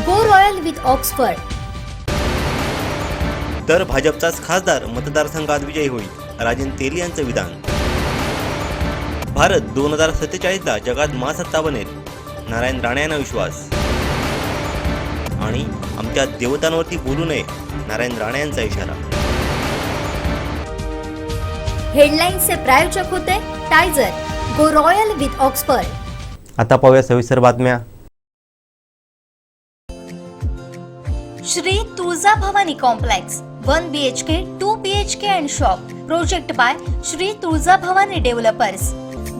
Go royal with Oxford. तर भाजपचाच खासदार मतदारसंघात विजयी होईल राजन तेली यांचं विधान. भारत दोन हजार सत्तेचाळीसला जगात महासत्ता बनेल नारायण राणे यांना विश्वास. आणि आमच्या देवतांवरती बोलू नये नारायण राणे यांचा इशारा. हेडलाईन्सचे प्रायोजक होते टायझर गो रॉयल विथ ऑक्सफर्ड. आता पाहूया सविस्तर बातम्या. Shri Tulja Bhavani complex one B H K two B H K and shop project by Shri Tulja Bhavani developers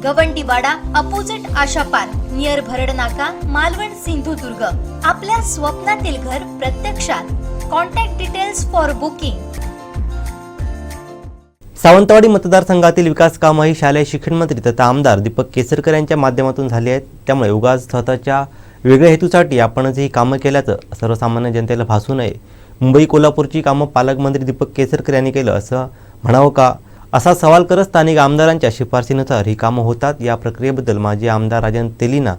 Gawandiwada opposite Asha park near Bharad Naka Malvan Sindhudurg. आपल्या स्वप्नातील घर प्रत्यक्षात. Contact details for booking Sawantwadi मतदारसंघातील विकास कामंही शालेय शिक्षण मंत्री तथा आमदार दीपक केसरकर यांच्या माध्यमातून झाली आहेत. त्यामुळे उगाच स्वतःच्या वेगळ्या हेतूसाठी आपणच ही कामं केल्याचं सर्वसामान्य जनतेला भासू नये. मुंबई कोल्हापूरची कामं पालकमंत्री दीपक केसरकर यांनी केलं असं म्हणावं का? असा सवाल करत स्थानिक आमदारांच्या शिफारसीनुसार ही कामं होतात या प्रक्रियेबद्दल माजी आमदार राजन तेलीना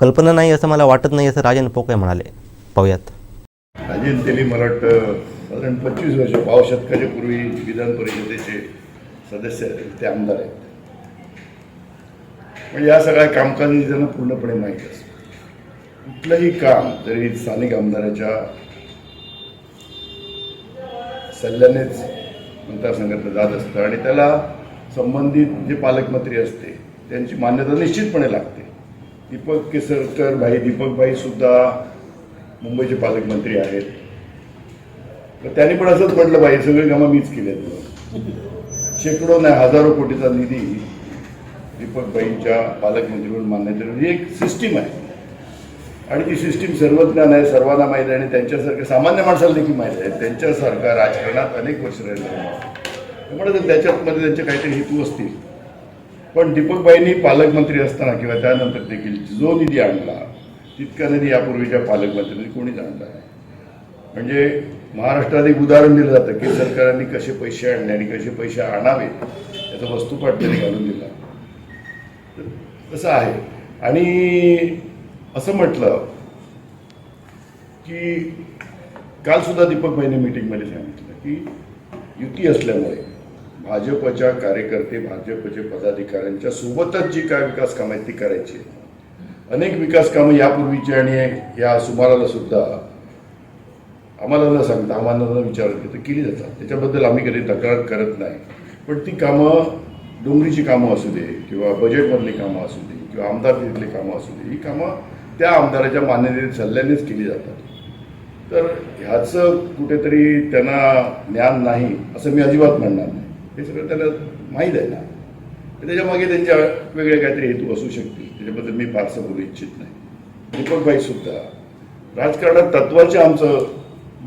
कल्पना नाही असं मला वाटत नाही असं राजन पोकळे म्हणाले. पाहूयात. राजन तेली मला वाटतं साधारण पंचवीस वर्ष पावशतकाच्या पूर्वी विधान परिषदेचे सदस्य ते आमदार आहेत. म्हणजे या सगळ्या कामकाजी त्यांना पूर्णपणे माहीत असतं. कुठलंही काम तरी स्थानिक आमदाराच्या सल्ल्यानेच मतदारसंघातलं जात असतं. आणि त्याला संबंधित जे पालकमंत्री असते त्यांची मान्यता निश्चितपणे लागते. दीपक केसरकर भाई दीपक भाई सुद्धा मुंबईचे पालकमंत्री आहेत. तर त्यांनी पण असंच म्हटलं पाहिजे सगळे कामं मीच केले शेकडो नाही हजारो कोटीचा निधी दीपकबाईंच्या पालकमंत्री म्हणून मान्यते ही एक सिस्टीम आहे. आणि ती सिस्टीम सर्वज्ञान आहे सर्वांना माहीत आहे आणि त्यांच्यासारख्या सामान्य माणसाला देखील माहीत आहे. त्यांच्यासारखा राजकारणात अनेक वर्ष राहिले त्यामुळे जर त्याच्यामध्ये त्यांचे काहीतरी हेतू असतील. पण दीपकबाईंनी पालकमंत्री असताना किंवा त्यानंतर देखील जो निधी आणला तितका निधी यापूर्वीच्या पालकमंत्र्यांनी कोणीच आणला नाही. म्हणजे महाराष्ट्रात एक उदाहरण दिलं जातं की सरकारांनी कसे पैसे आणले आणि कसे पैसे आणावे याचा वस्तुपाठ त्यांनी घालून दिला. तसं आहे. आणि असं म्हटलं की काल सुद्धा दीपकभाईने मिटिंगमध्ये सांगितलं की युती असल्यामुळे भाजपच्या कार्यकर्ते भाजपचे पदाधिकाऱ्यांच्या सोबतच जी काय विकास कामं आहेत ती करायची अनेक विकास कामं यापूर्वीची आणि या सुमाराला सुद्धा आम्हाला न सांगता आम्हाला न विचारत तर केली जातात. त्याच्याबद्दल आम्ही कधी तक्रार करत नाही. पण ती कामं डोंगरीची कामं असू दे किंवा बजेटमधली कामं असू दे किंवा आमदारकीतली कामं असू दे ही कामं त्या आमदाराच्या मान्यते सल्ल्यानेच केली जातात. तर ह्याचं कुठेतरी त्यांना ज्ञान नाही असं मी अजिबात म्हणणार नाही. हे सगळं त्यांना माहीत आहे ना. त्याच्यामागे त्यांच्या वेगळे काहीतरी हेतू असू शकतील. त्याच्याबद्दल मी फारसं बोलू इच्छित नाही. दीपकबाई सुद्धा. राजकारणात तत्वाचे आमचं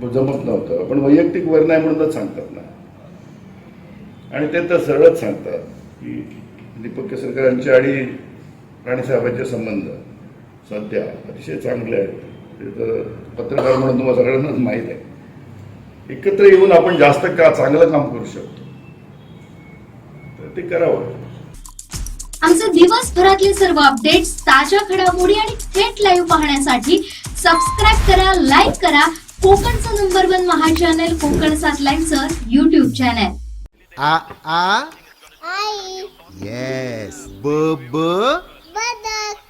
जमत नव्हतं. पण वैयक्तिक वर नाही म्हणूनच सांगतात ना. आणि ते तर सरळच सांगतात की दीपक केसरकरांचे आणि राणीसाहेबांचे संबंध. सध्या अतिशय चांगले आहेत. ते तर पत्रकार म्हणून तुम्हाला सगळ्यांनाच माहीत आहे. एकत्र येऊन आपण जास्त का चांगलं काम करू शकतो? तर ते करावं. आमचे दिवसभरातले सर्व अपडेट्स ताज्या घडामोडी आणि थेट लाईव्ह पाहण्यासाठी सबस्क्राईब करा लाईक करा. कोकणचं नंबर वन महा चॅनल कोकण सात लाईनचं युट्यूब चॅनल आ आ? आई. येस ब ब? बदक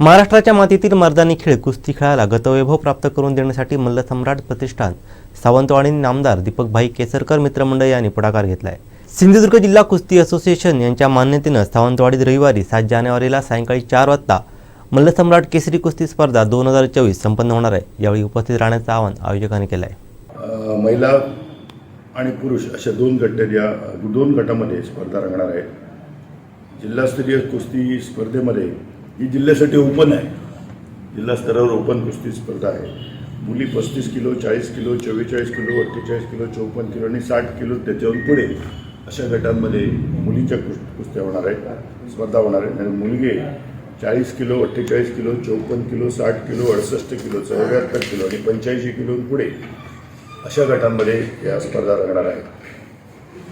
महाराष्ट्राच्या मातीतील मर्दानी खेळ कुस्ती खेळाला गतवैभव प्राप्त करून देण्यासाठी मल्लसम्राट प्रतिष्ठान सावंतवाडी नामदार दीपकभाई केसरकर मित्रमंडळ यांनी पुढाकार घेतला आहे सिंधुदुर्ग जिल्हा कुस्ती असोसिएशन यांच्या मान्यतेनं सावंतवाडीत रविवारी सात जानेवारीला सायंकाळी चार वाजता मल्लसम्राट केसरी कुस्ती स्पर्धा दोन हजार चोवीस संपन्न होणार आहे. यावेळी उपस्थित राहण्याचं आवाहन आयोजकांनी केलं आहे महिला आणि पुरुष अशा दोन गटात या दोन गटामध्ये स्पर्धा रंगणार आहे. जिल्हास्तरीय कुस्ती स्पर्धेमध्ये ही जिल्ह्यासाठी ओपन आहे. जिल्हा स्तरावर ओपन कुस्ती स्पर्धा आहे. मुली पस्तीस किलो चाळीस किलो चव्वेचाळीस किलो अठ्ठेचाळीस किलो चौपन्न किलो आणि साठ किलो त्याच्याहून पुढे अशा गटांमध्ये मुलीच्या कुस कुस्त्या होणार आहेत. स्पर्धा होणार आहेत. आणि मुलगे चाळीस किलो अठ्ठेचाळीस किलो चौपन्न किलो साठ किलो अडुसष्ट किलो चौऱ्याहत्तर किलो आणि पंच्याऐंशी किलो पुढे अशा गटांमध्ये या स्पर्धा रंगणार आहेत.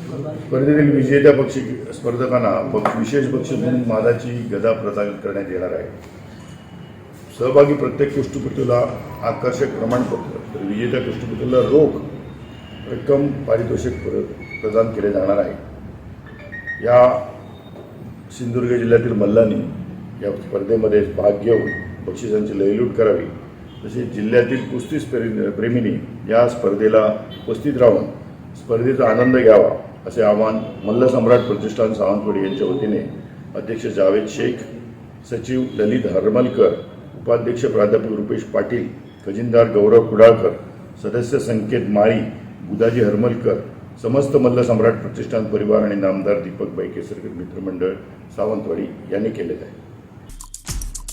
स्पर्धेतील विजेत्या पक्षी स्पर्धकांना पक्ष विशेष बक्षीस म्हणून मादाची गदा प्रदान करण्यात येणार आहे. सहभागी प्रत्येक कुष्ठपटूला आकर्षक प्रमाणपत्र तर विजेत्या कुष्ठपटूला रोख रक्कम पारितोषिक प्र- प्रदान केले जाणार आहे. या सिंधुदुर्ग जिल्ह्यातील मल्लांनी या स्पर्धेमध्ये भाग घेऊन बक्षिसांची लयलूट करावी तसेच जिल्ह्यातील कुस्ती स्प्रे- प्रेमींनी या स्पर्धेला उपस्थित राहून स्पर्धेचा आनंद घ्यावा. असे आवाहन मल्लसम्राट प्रतिष्ठान सावंतवाडी यांच्या वतीने अध्यक्ष जावेद शेख सचिव ललित हरमलकर उपाध्यक्ष प्राध्यापक रुपेश पाटील खजिनदार गौरव कुडाळकर सदस्य संकेत माळी गुदाजी हरमलकर समस्त मल्लसम्राट प्रतिष्ठान परिवार आणि नामदार दीपक बैकेसरकर मित्रमंडळ सावंतवाडी यांनी केलेलं आहे.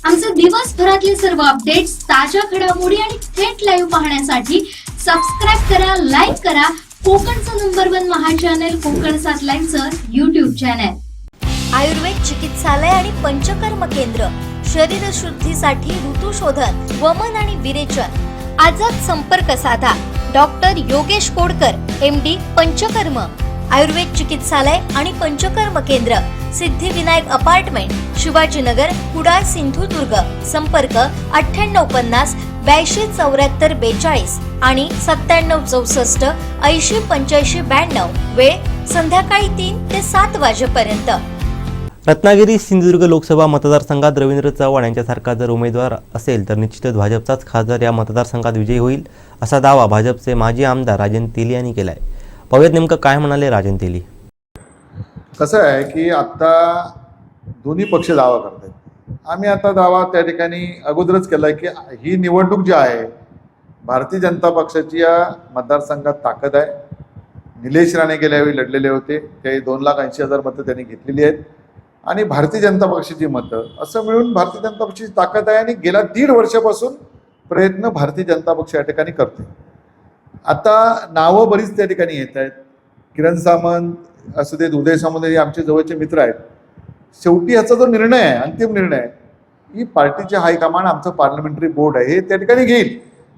आमचे दिवसभरातले सर्व अपडेट्स ताज्या घडामोडी आणि थेट लाईव्ह पाहण्यासाठी सबस्क्राईब करा लाईक करा कोकणचं नंबर वन महा चॅनल कोकण सातलाईनचं युट्यूब चॅनल आयुर्वेद चिकित्सालय आणि पंचकर्म केंद्र शरीर शुद्धीसाठी ऋतुशोधन वमन आणि विरेचन. आजच संपर्क साधा. Doctor Yogesh Kodkar M D Panchakarma. Ayurveda चिकित्सालय आणि पंचकर्म केंद्र सिद्धिविनायक अपार्टमेंट शिवाजीनगर कुडाळ सिंधुदुर्ग. संपर्क अठ्ठ्याण्णव पन्नास ब्याऐंशी चौऱ्याहत्तर बेचाळीस आणि सत्त्याण्णव चौसष्ट ऐंशी पंच्याऐंशी ब्याण्णव वेळ संध्याकाळी तीन ते सात वाजेपर्यंत. रत्नागिरी सिंधुदुर्ग लोकसभा मतदारसंघात रवींद्र चव्हाण यांच्यासारखा जर उमेदवार असेल तर निश्चितच भाजपचाच खासदार या मतदारसंघात विजयी होईल असा दावा भाजपचे माजी आमदार राजन तेली यांनी केला आहे पाहूयात नेमकं काय म्हणाले राजन तेली. कसं आहे की आत्ता दोन्ही पक्ष दावा करतात आम्ही आता दावा त्या ठिकाणी अगोदरच केला की ही निवडणूक जी आहे भारतीय जनता पक्षाची या मतदारसंघात ताकद आहे. निलेश राणे गेल्यावेळी लढलेले होते ते दोन लाख ऐंशी हजार मतं त्यांनी घेतलेली आहेत. आणि भारतीय जनता पक्षाची मतं असं मिळून भारतीय जनता पक्षाची ताकद आहे आणि गेल्या दीड वर्षापासून प्रयत्न भारतीय जनता पक्ष या ठिकाणी करते. आता नावं बरीच त्या ठिकाणी येत आहेत. किरण सामंत असू देत उदय सामंत हे आमचे जवळचे मित्र आहेत. शेवटी याचा जो निर्णय आहे अंतिम निर्णय आहे, ही पार्टीचे हायकमांड आमचं पार्लमेंटरी बोर्ड आहे हे त्या ठिकाणी घेईल.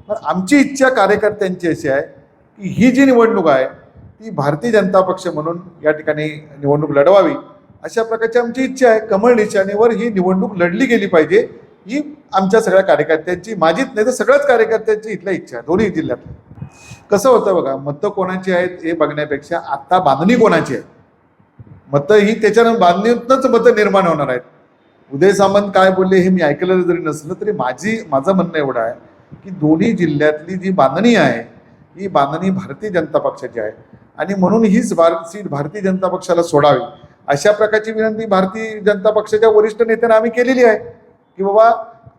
पण आमची इच्छा कार्यकर्त्यांची अशी आहे की ही जी निवडणूक आहे ती भारतीय जनता पक्ष म्हणून या ठिकाणी निवडणूक लढवावी. अशा प्रकारची आमची इच्छा आहे कमळ निशाणीवर ही निवडणूक लढली गेली पाहिजे ही आमच्या सगळ्या कार्यकर्त्यांची माझीच नाही तर सगळ्याच कार्यकर्त्यांची इथल्या इच्छा आहे दोन्ही जिल्ह्यात कसं होतं बघा मतं कोणाची आहेत हे बघण्यापेक्षा आत्ता बांधणी कोणाची आहे? मतं ही त्याच्यानं बांधणीतनंच मतं निर्माण होणार आहेत. उदय सामंत काय बोलले हे मी ऐकलेलं जरी नसलं तरी माझी माझं म्हणणं एवढं आहे की दोन्ही जिल्ह्यातली जी बांधणी आहे ही बांधणी भारतीय जनता पक्षाची आहे. आणि म्हणून हीच भार सीट भारतीय जनता पक्षाला सोडावी. अशा प्रकारची विनंती भारतीय जनता पक्षाच्या वरिष्ठ नेत्यांना आम्ही केलेली आहे. की बाबा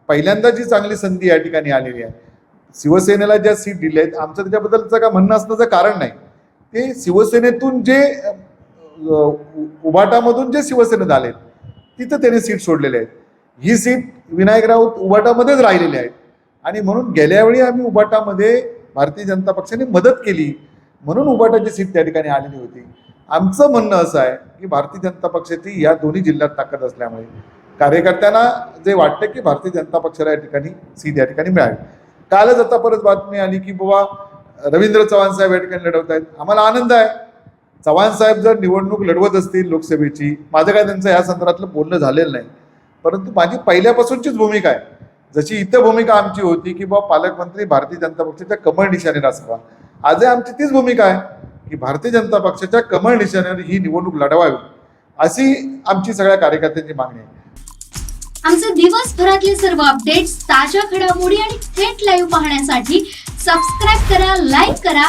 पहिल्यांदा जी चांगली संधी या ठिकाणी आलेली आहे. शिवसेनेला ज्या सीट दिल्या आहेत आमचं त्याच्याबद्दलचं का म्हणणं असण्याचं कारण नाही. ते शिवसेनेतून जे उबाटामधून जे शिवसेनेत आले तिथं त्याने सीट सोडलेले आहेत. ही सीट विनायक राऊत उबाटामध्येच राहिलेली आहेत. आणि म्हणून गेल्या वेळी आम्ही उबाटामध्ये भारतीय जनता पक्षाने मदत केली. म्हणून उबाटाची सीट त्या ठिकाणी आलेली होती. आमचं म्हणणं असं आहे की भारतीय जनता पक्षाची या दोन्ही जिल्ह्यात ताकद असल्यामुळे कार्यकर्त्यांना जे वाटतं की भारतीय जनता पक्षाला या ठिकाणी सीट या ठिकाणी मिळावी. कालच आता परत बातमी आली की बाबा रवींद्र चव्हाण साहेब या ठिकाणी लढवत आहेत आम्हाला आनंद आहे. चव्हाण साहेब जर निवडणूक लढवत असतील लोकसभेची माझं काय त्यांचं या संदर्भातलं बोलणं झालेलं नाही. परंतु माझी पहिल्यापासूनचीच भूमिका आहे. जशी इतर भूमिका आमची होती की बाबा पालकमंत्री भारतीय जनता पक्षाच्या कमळ निशाणीला असावा आजही आमची तीच भूमिका आहे की भारतीय जनता पक्षाच्या कमळ निशाणीवर ही निवडणूक लढवावी. अशी आमची सगळ्या कार्यकर्त्यांची मागणी आहे. आमचे दिवसभरातले सर्व अपडेट्स ताज्या घडामोडी आणि थेट लाईव्ह पाहण्यासाठी सबस्क्राईब करा लाईक करा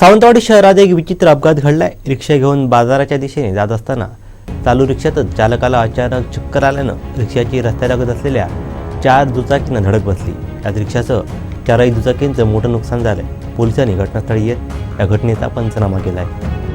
Sawantwadi शहरात एक विचित्र अपघात घडलाय. रिक्षा घेऊन बाजाराच्या दिशेने जात असताना चालू रिक्षातच चालकाला अचानक चक्कर आल्यानं रिक्षाची रस्त्यालगत असलेल्या चार दुचाकींना धडक बसली. त्यात रिक्षासह चारही दुचाकींचं मोठं नुकसान झालंय. पोलिसांनी घटनास्थळी येत या घटनेचा पंचनामा केला आहे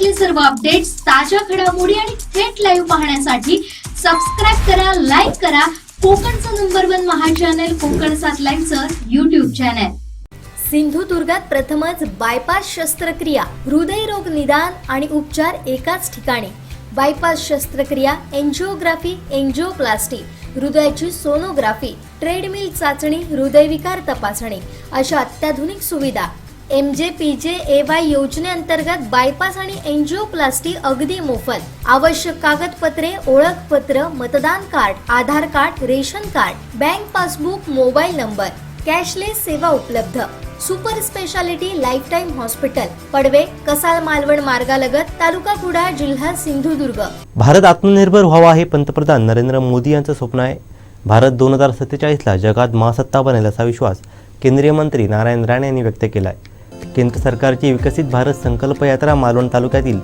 दिवसभरातले सर्व अपडेट्स ताज्या घडामोडी आणि थेट लाईव्ह पाहण्यासाठी सबस्क्राईब करा लाईक करा. कोकणचं नंबर वन महा चॅनल कोकण सात लाईव्हचं युट्यूब चॅनल सिंधुदुर्गात प्रथमच बायपास शस्त्रक्रिया हृदयरोग निदान आणि उपचार एकाच ठिकाणी. बायपास शस्त्रक्रिया एन्जिओग्राफी एन्जिओप्लास्टी हृदयाची सोनोग्राफी ट्रेडमिल चाचणी हृदयविकार तपासणी अशा अत्याधुनिक सुविधा M J P J A Y योजनेअंतर्गत बायपास आणि एन्जिओप्लास्टी अगदी मोफत. आवश्यक कागदपत्रे ओळखपत्र मतदान card Aadhaar card ration card bank passbook mobile number cashless सेवा उपलब्ध. Super speciality life time hospital Padwe Kasal Malvan मार्गालगत तालुका कुडाळ जिल्हा सिंधुदुर्ग. भारत आत्मनिर्भर व्हावा हे पंतप्रधान नरेंद्र मोदी यांचं स्वप्न आहे. भारत दोन हजार सत्तेचाळीसला जगात महासत्ता बनेल असा विश्वास केंद्रीय मंत्री नारायण राणे यांनी व्यक्त केला आहे केंद्र सरकारची विकसित भारत संकल्प यात्रा मालवण तालुक्यातील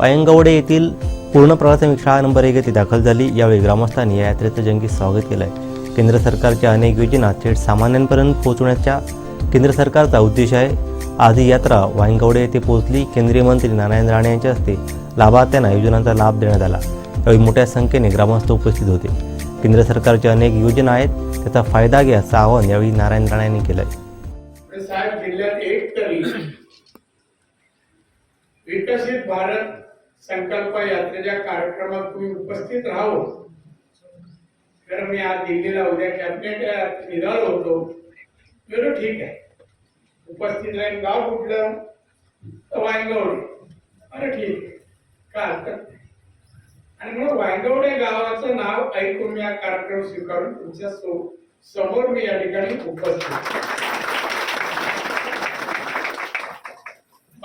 अयंगवडे येथील पूर्ण प्राथमिक शाळा नंबर एक येथे दाखल झाली. यावेळी ग्रामस्थांनी या यात्रेचं जंगी स्वागत केलं आहे केंद्र सरकारच्या अनेक योजना थेट सामान्यांपर्यंत पोहोचवण्याच्या केंद्र सरकारचा उद्देश आहे. आज ही यात्रा वायंगवडे येथे पोहोचली. केंद्रीय मंत्री नारायण राणे यांच्या हस्ते लाभार्थ्यांना योजनांचा लाभ देण्यात आला. यावेळी मोठ्या संख्येने ग्रामस्थ उपस्थित होते. केंद्र सरकारच्या अनेक योजना आहेत. त्याचा फायदा घ्या असं आवाहन यावेळी नारायण राणे यांनी केलं आहे तर साहेब जिल्ह्यात एक तरी विकसित भारत संकल्प यात्रेच्या कार्यक्रमात तुम्ही उपस्थित राहो. तर मी आज दिल्लीला उद्या कॅबिनेट निघालो होतो. बरं ठीक आहे. उपस्थित राहील गाव कुठलं? तर वायंगवडे. अरे ठीक आहे. काय हरकत आणि म्हणून वायंगवडे गावाचं नाव ऐकून मी हा कार्यक्रम स्वीकारून तुमच्यासमोर मी या ठिकाणी उपस्थित आहे.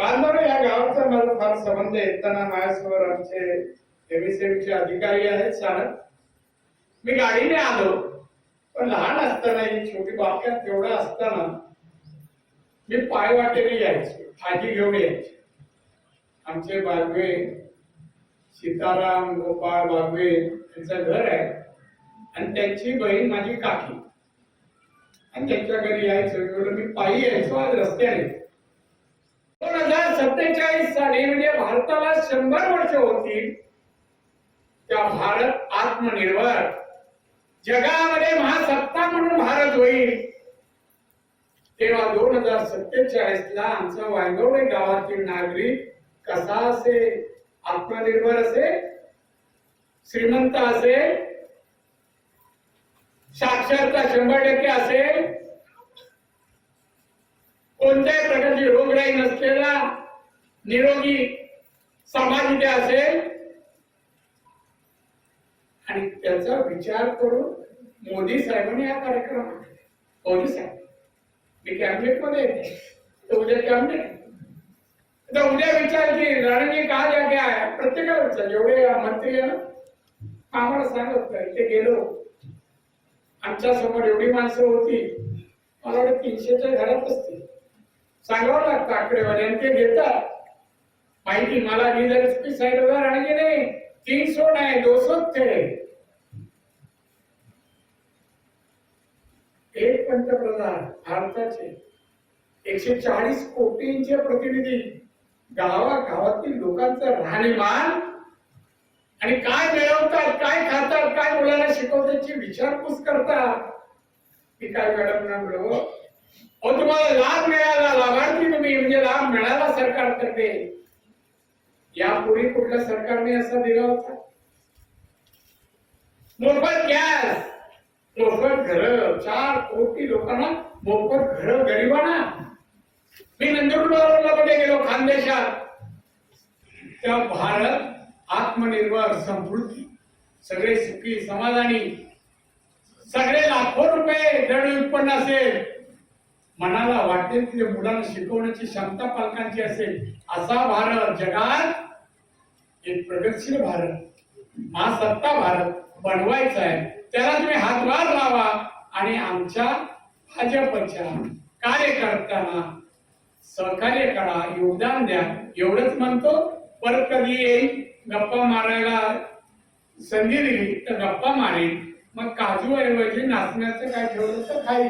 बांधवडे या गावाचा मला फार संबंध आहे. येताना माझ्यासमोर आमचे एमएसएमचे अधिकारी आहेत चालत मी गाडीने आलो पण लहान असताना ही छोटी बाप्यात तेवढा असताना मी पाय वाटेने यायचो भाजी घेऊन यायची. आमचे बागवे सीताराम गोपाळ बागवे यांचं घर आहे. आणि त्यांची बहीण माझी काकी. आणि त्यांच्या घरी यायचो एवढं मी पायी यायचो आज रस्त्याने. दोन हजार सत्तेचाळीस साली म्हणजे भारताला शंभर वर्ष होतील त्या भारत आत्मनिर्भर? जगामध्ये महासत्ता म्हणून भारत होईल. तेव्हा दोन हजार सत्तेचाळीस ला आमचा वायगवडे गावातील नागरिक कसा असेल? आत्मनिर्भर असेल? श्रीमंत असेल? साक्षरता शंभर टक्के असेल? कोणत्याही प्रकारची रोगराई नसलेला निरोगी समाज इथे असेल. आणि त्याचा विचार करून मोदी साहेबांनी हा कार्यक्रम मोदी साहेब मी कॅबिनेटमध्ये येते. तर उद्या कॅबिनेट उद्या विचार की राणेने का द्या आहे? प्रत्येकाला विचार जेवढे मंत्री आहे ना आम्हाला सांगत इथे गेलो. आमच्यासमोर एवढी माणसं होती. मला वाटतं तीनशेच्या घरात असतील. सांगावं लागतं आकडेवारी आणि ते घेतात. माहिती मला वीस साईड हजार आणि नाही? तीन सो नाही दो सौ थे एक पंतप्रधान भारताचे. एकशे चाळीस कोटींचे प्रतिनिधी. गावागावातील लोकांचं राहणीमान. आणि काय मिळवतात काय खातात काय मुलांना शिकवताची विचारपूस करतात. की काय मॅडम ना मिळवत अहो तुम्हाला लाभ मिळाला लाभार्थी तुम्ही म्हणजे लाभ मिळाला सरकारतर्फे. यापूर्वी कुठल्या सरकारने असा दिला होता? मोफत गॅस मोफत घर चार कोटी लोकांना मोफत घर गरिबांना. मी नंदुरबारला मध्ये गेलो खानदेशात? त्या भारत आत्मनिर्भर समृद्धी सगळे सुखी समाधानी. सगळे लाखो रुपये दर उत्पन्न असेल. मनाला वाटेल तिथे मुलांना शिकवण्याची क्षमता पालकांची असेल असा भारत जगात एक प्रगतशील भारत महासत्ता भारत बनवायचा आहे. त्याला तुम्ही हातभार लावा आणि आमच्या भाजपच्या कार्यकर्त्यांना सहकार्य करा योगदान द्या. एवढंच म्हणतो परत कधी येईल गप्पा मारायला संधी दिली तर गप्पा मारेल मग काजू ऐवजी नाचण्याचं काय ठेवलं तर खाईल.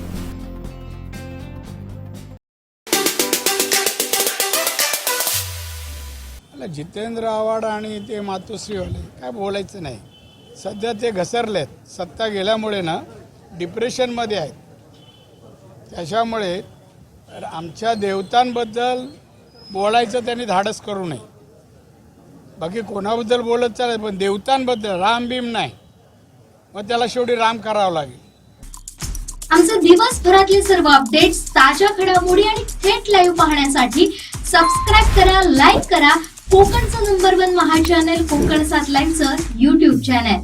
जितेंद्र आव्हाड आणि ते मातोश्रीवाले काय बोलायचं नाही. सध्या ते घसरलेत. सत्ता गेल्यामुळे ना डिप्रेशनमध्ये आहेत. त्याच्यामुळे आमच्या देवतांबद्दल बोलायचं त्यांनी धाडस करू नये. बाकी कोणाबद्दल बोलत चालेल पण देवतांबद्दल राम भीम नाही. मग त्याला शेवटी राम करावं लागेल. आमचे दिवसभरातले सर्व अपडेट्स ताज्या घडामोडी आणि थेट लाईव्ह पाहण्यासाठी सबस्क्राईब करा लाईक करा कोकणचं नंबर वन महा चॅनल कोकण सात लाईनचं युट्यूब चॅनल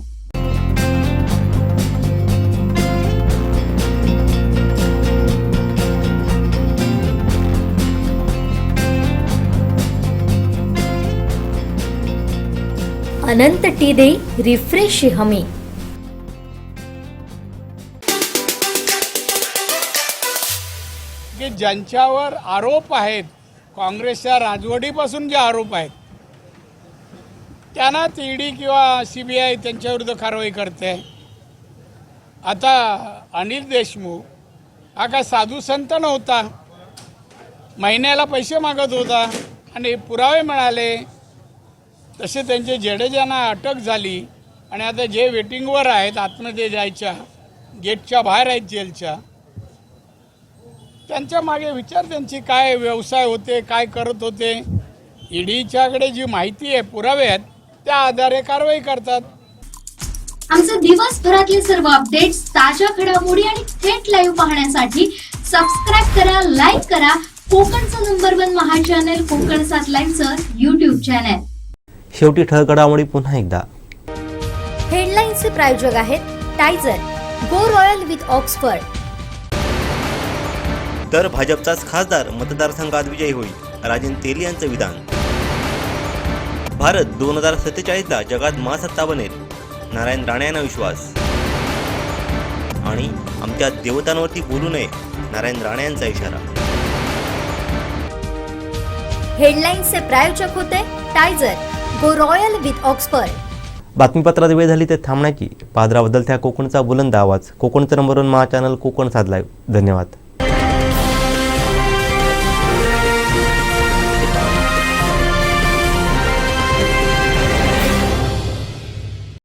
अनंत टी दे रिफ्रेश हमी. की ज्यांच्यावर आरोप आहेत काँग्रेसच्या राजवटीपासून जे आरोप आहेत त्यांना ईडी किंवा सी बी आय त्यांच्याविरुद्ध कारवाई करते. आता अनिल देशमुख हा काय साधू संत नव्हता. महिन्याला पैसे मागत होता आणि पुरावे मिळाले. तसे त्यांचे जडेजांना अटक झाली आणि आता जे वेटिंगवर आहेत आतमध्ये जायच्या गेटच्या बाहेर आहेत जेलच्या त्यांच्या मागे विचार त्यांची काय व्यवसाय होते काय करत होते. ईडीच्याकडे जी माहिती आहे पुरावे आहेत त्या आधारे कारवाई करतात. आमचे दिवसभरातले सर्व अपडेट्स ताज्या घडामोडी आणि थेट लाईव्ह पाहण्यासाठी सबस्क्राईब करा लाईक करा. कोकणचं नंबर वन महा चॅनल कोकण सात लाईनचं युट्यूब चॅनल शेवटी ठळक घडामोडी पुन्हा एकदा. हेडलाईन्सचे प्रायोजक आहेत टायझर गो रॉयल विथ ऑक्सफर्ड तर भाजपचाच खासदार मतदारसंघात विजयी होईल. राजन तेली यांचं विधान. भारत दोन हजार सत्तेचाळीसला जगात महासत्ता बनेल. नारायण राणे यांना विश्वास. आणि आमच्या देवतांवरती बोलू नये नारायण राणे यांचा इशारा. हेडलाईन्सचे प्रायोजक होते टायझर गो रॉयल विथ ऑक्सफर्ड. बातमीपत्रात वेळ झाली ते थांबण्याची पादरा बदलत्या कोकणचा बुलंद आवाज. कोकणचं नंबर वन महा चॅनल कोकण साधलाय धन्यवाद.